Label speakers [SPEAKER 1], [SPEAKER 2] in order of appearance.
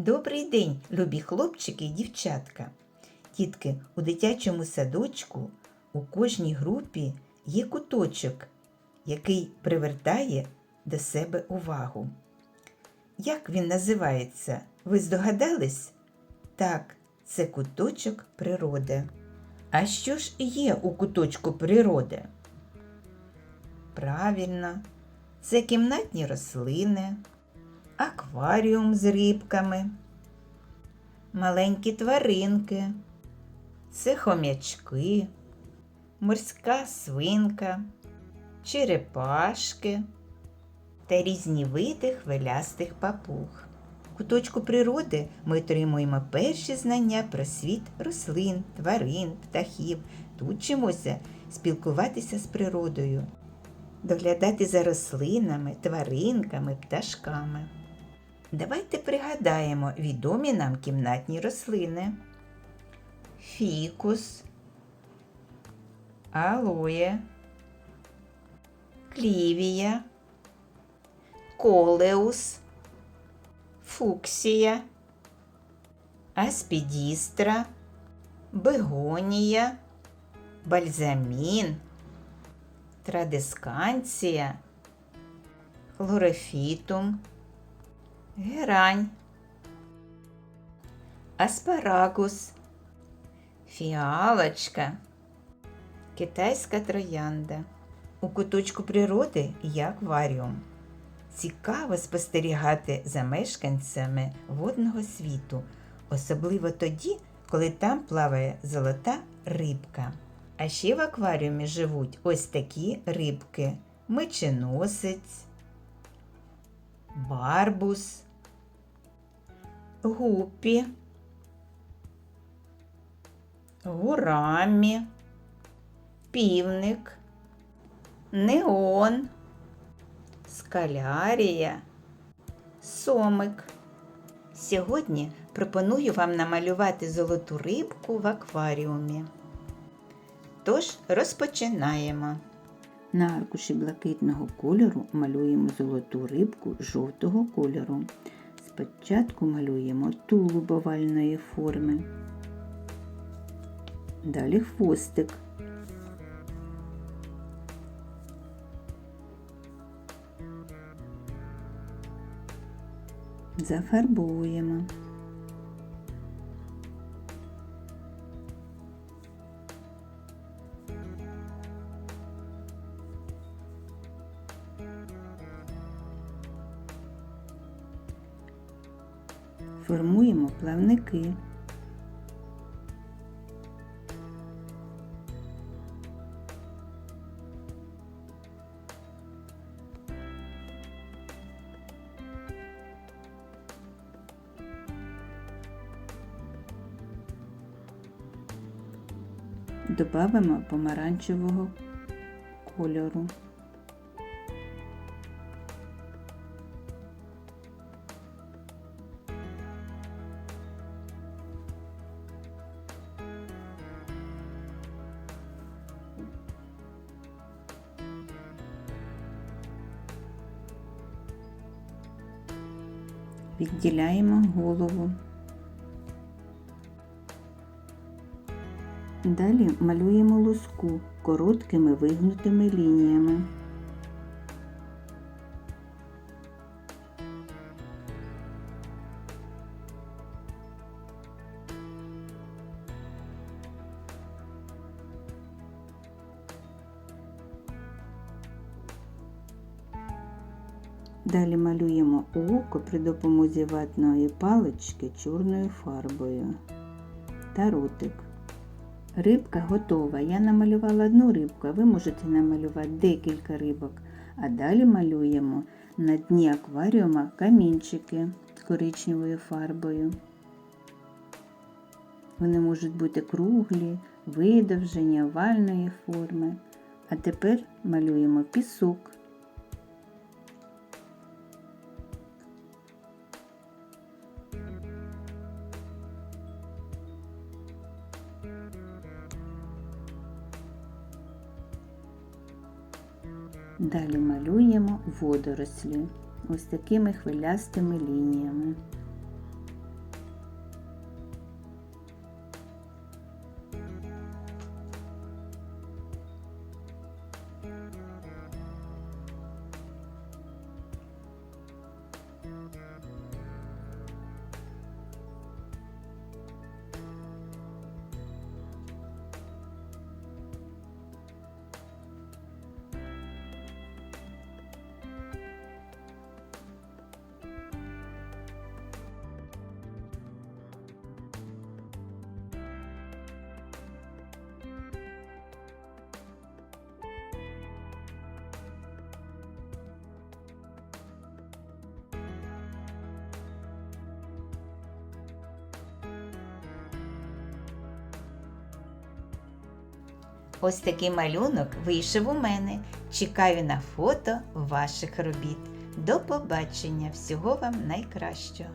[SPEAKER 1] Добрий день, любі хлопчики і дівчатка. Тітки, у дитячому садочку у кожній групі є куточок, який привертає до себе увагу. Як він називається? Ви здогадались? Так, це куточок природи. А що ж є у куточку природи? Правильно, це кімнатні рослини, акваріум з рибками, маленькі тваринки, це хомячки, морська свинка, черепашки та різні види хвилястих папуг. У куточку природи ми отримуємо перші знання про світ рослин, тварин, птахів. Тут вчимося спілкуватися з природою, доглядати за рослинами, тваринками, пташками. Давайте пригадаємо відомі нам кімнатні рослини. Фікус, алоє, клівія, колеус, фуксія, аспідістра, бегонія, бальзамін, традисканція, хлорофітум, герань, аспарагус, фіалочка, китайська троянда. У куточку природи є акваріум. Цікаво спостерігати за мешканцями водного світу, особливо тоді, коли там плаває золота рибка. А ще в акваріумі живуть ось такі рибки: меченосець, барбус, гупі, гурамі, півник, неон, скалярія, сомик. Сьогодні пропоную вам намалювати золоту рибку в акваріумі. Тож розпочинаємо.
[SPEAKER 2] На аркуші блакитного кольору малюємо золоту рибку жовтого кольору. Спочатку малюємо тулуб овальної форми. Далі хвостик. Зафарбовуємо. Формуємо плавники. Добавимо помаранчевого кольору. Відділяємо голову. Далі малюємо луску короткими вигнутими лініями. Далі малюємо око при допомозі ватної палички чорною фарбою та ротик. Рибка готова. Я намалювала одну рибку, ви можете намалювати декілька рибок. А далі малюємо на дні акваріума камінчики з коричневою фарбою. Вони можуть бути круглі, видовжені, овальної форми. А тепер малюємо пісок. Далі малюємо водорослі ось такими хвилястими лініями.
[SPEAKER 1] Ось такий малюнок вийшов у мене. Чекаю на фото ваших робіт. До побачення! Всього вам найкращого!